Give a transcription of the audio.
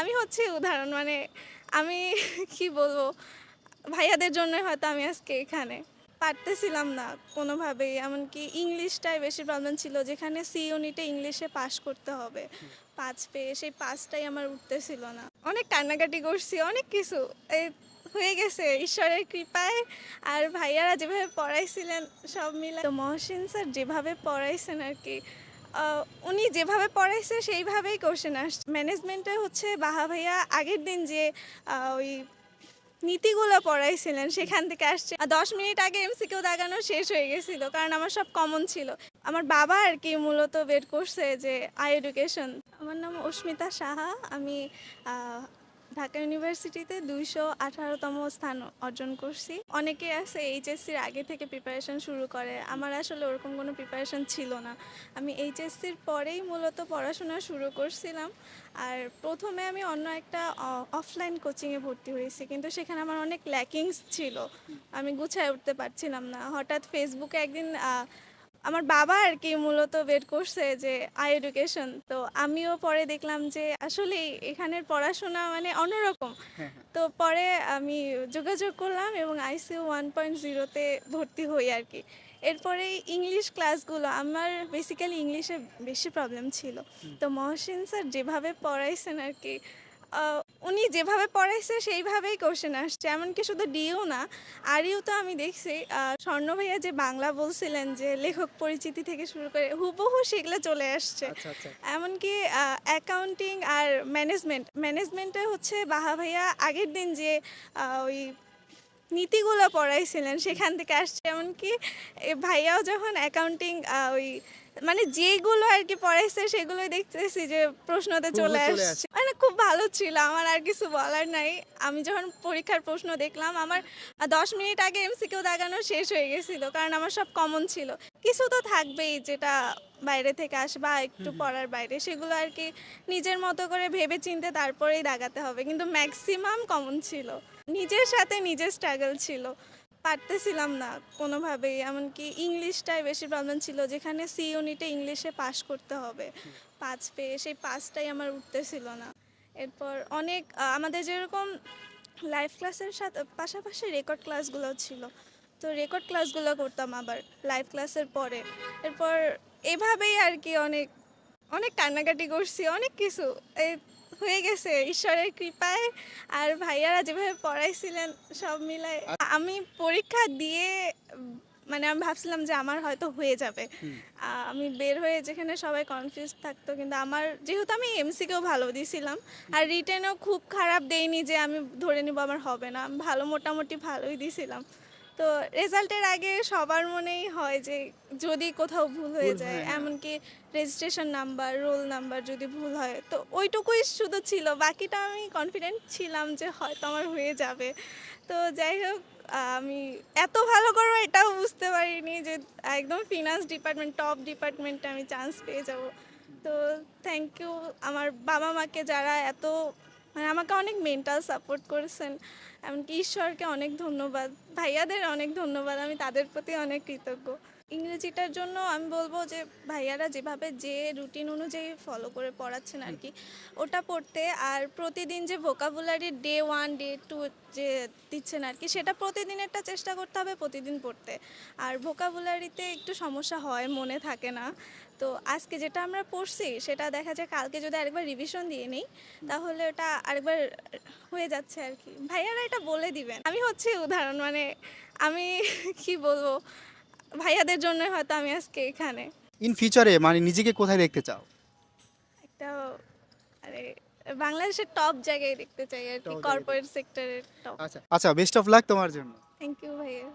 আমি হচ্ছে উদাহরণ মানে আমি কি বলব, ভাইয়াদের জন্য হয়তো আমি আজকে এখানে। পারতেছিলাম না কোনোভাবেই, এমনকি ইংলিশটাই বেশি প্রবলেম ছিল, যেখানে সি ইউনিটে ইংলিশে পাশ করতে হবে। পাঁচ পেয়ে, সেই পাঁচটাই আমার উঠতেছিল না। অনেক কান্নাকাটি করছি, অনেক কিছু। এই হয়ে গেছে, ঈশ্বরের কৃপায়। আর ভাইয়ারা যেভাবে পড়াইছিলেন, সব মিলে তো মহসিন স্যার যেভাবে পড়াইছেন আর কি উনি যেভাবে পড়াইছে, সেইভাবেই কোশ্চেন আসছে। ম্যানেজমেন্টে হচ্ছে বাহা ভাইয়া আগের দিন যে ওই নীতিগুলো পড়াইছিলেন, সেখান থেকে আসছে। আর দশ মিনিট আগে এমসিকিউ দাগানো শেষ হয়ে গেছিল, কারণ আমার সব কমন ছিল। আমার বাবা আর কি মূলত বের করছে যে আই এডুকেশন আমার নাম অস্মিতা সাহা, আমি ঢাকা ইউনিভার্সিটিতে দুইশো আঠারোতম স্থান অর্জন করছি। অনেকে আছে এইচএসসির আগে থেকে প্রিপারেশন শুরু করে। আমার আসলে ওরকম কোনো প্রিপারেশন ছিল না। আমি এইচএসসির পরেই মূলত পড়াশোনা শুরু করছিলাম। আর প্রথমে আমি অন্য একটা অফলাইন কোচিংয়ে ভর্তি হয়েছি। কিন্তু সেখানে আমার অনেক ল্যাকিংস ছিল। আমি গুছায় উঠতে পারছিলাম না। হঠাৎ ফেসবুকে একদিন আমার বাবা আর কি মূলত বের করছে যে আই এডুকেশন তো আমিও পরে দেখলাম যে আসলে এখানের পড়াশোনা মানে অন্যরকম। তো পরে আমি যোগাযোগ করলাম এবং আইসিউ ওয়ান পয়েন্ট জিরোতে ভর্তি হই আর কি এরপরে ইংলিশ ক্লাসগুলো আমার বেসিক্যালি ইংলিশে বেশি প্রবলেম ছিল। তো মহসিন স্যার যেভাবে পড়াইছেন আর কি উনি যেভাবে পড়াইছে সেইভাবেই কোশ্চেন আসছে। এমনকি শুধু ডিও না আরিও তো আমি দেখছি স্বর্ণ ভাইয়া যে বাংলা বলছিলেন যে লেখক পরিচিতি থেকে শুরু করে হুবহু সেগুলো চলে আসছে। আচ্ছা আচ্ছা। এমনকি অ্যাকাউন্টিং আর ম্যানেজমেন্ট ম্যানেজমেন্টে হচ্ছে বাহা ভাইয়া আগের দিন যে ওই নীতিগুলো পড়াইছিলেন সেখান থেকে আসছে। এমনকি ভাইয়াও যখন অ্যাকাউন্টিং ওই মানে যেগুলো আর কি পড়াইছে সেগুলোই দেখতেছি যে প্রশ্নতে চলে চলে আসছে। মানে খুব ভালো ছিল আমার আর কিছু বলার নাই। আমি যখন পরীক্ষার প্রশ্ন দেখলাম আমার দশ মিনিট আগে এমসিকিউ দাগানো শেষ হয়ে গেছিল কারণ আমার সব কমন ছিল। কিছু তো থাকবেই যেটা বাইরে থেকে আসে বা একটু পড়ার বাইরে। সেগুলো আর কি নিজের মতো করে ভেবে চিনতে তারপরেই দাগাতে হবে কিন্তু ম্যাক্সিমাম কমন ছিল। নিজের সাথে নিজের স্ট্রাগল ছিল। পারতেছিলাম না কোনোভাবেই এমনকি ইংলিশটাই বেশি প্রবলেম ছিল যেখানে সি ইউনিটে ইংলিশে পাশ করতে হবে। পাঁচ পেয়ে সেই পাঁচটাই আমার উঠতেছিল না। এরপর অনেক আমাদের যেরকম লাইভ ক্লাসের সাথে পাশাপাশি রেকর্ড ক্লাসগুলো ছিল। তো রেকর্ড ক্লাসগুলো করতাম আবার লাইভ ক্লাসের পরে। এরপর এভাবেই আর কি অনেক অনেক কান্নাকাটি করছি অনেক কিছু। এই হয়ে গেছে ঈশ্বরের কৃপায়। আর ভাইয়ারা যেভাবে পড়াইছিলেন সব মিলায় আমি পরীক্ষা দিয়ে মানে আমি ভাবছিলাম যে আমার হয়তো হয়ে যাবে। আমি বের হয়ে যেখানে সবাই কনফিউজ থাকতো কিন্তু আমার যেহেতু আমি এমসিকেও ভালো দিয়েছিলাম আর রিটেনও খুব খারাপ দেইনি যে আমি ধরে নিব আমার হবে না ভালো মোটামুটি ভালোই দিয়েছিলাম তো রেজাল্টের আগে সবার মনেই হয় যে যদি কোথাও ভুল হয়ে যায় হ্যাঁ। এমনকি রেজিস্ট্রেশন নাম্বার রোল নাম্বার যদি ভুল হয় তো ওইটুকুই শুধু ছিল। বাকিটা আমি কনফিডেন্ট ছিলাম যে হয়তো আমার হয়ে যাবে। তো যাই হোক আমি এত ভালো করব এটাও বুঝতে পারিনি যে একদম ফিনান্স ডিপার্টমেন্ট টপ ডিপার্টমেন্টে আমি চান্স পেয়ে যাব। তো থ্যাংক ইউ আমার বাবা মাকে যারা এত মানে আমাকে অনেক মেন্টাল সাপোর্ট করেছেন। এমনকি ঈশ্বরকে অনেক ধন্যবাদ। ভাইয়াদের অনেক ধন্যবাদ। আমি তাদের প্রতি অনেক কৃতজ্ঞ। ইংরেজিটার জন্য আমি বলব যে ভাইয়ারা যেভাবে যে রুটিন অনুযায়ী ফলো করে পড়াচ্ছেন আর কি, ওটা পড়তে আর প্রতিদিন যে vocabulary day one day two যে দিচ্ছেন আর কি, সেটা প্রতিদিনেরটা চেষ্টা করতে হবে প্রতিদিন পড়তে। আর ভোকাবুলারিতে একটু সমস্যা হয়, মনে থাকে না। তো আজকে যেটা আমরা পড়ছি, সেটা দেখা যায় কালকে যদি আরেকবার রিভিশন দিয়ে নিই, তাহলে ওটা আরেকবার হয়ে যাচ্ছে আর কি। ভাইয়ারা এটা বলে দিবেন। আমি হচ্ছে উদাহরণ মানে আমি কি বলব? ভাইয়াদের জন্য হয়তো আমি আজকে এখানে। ইন ফিউচারে মানে নিজেকে কোথায় দেখতে চাও? একটা আরে বাংলাদেশের টপ জায়গায় দেখতে চাই আর কি কর্পোরেট সেক্টরের টপ আচ্ছা আচ্ছা বেস্ট অফ লাক তোমার জন্য। থ্যাংক ইউ ভাইয়া।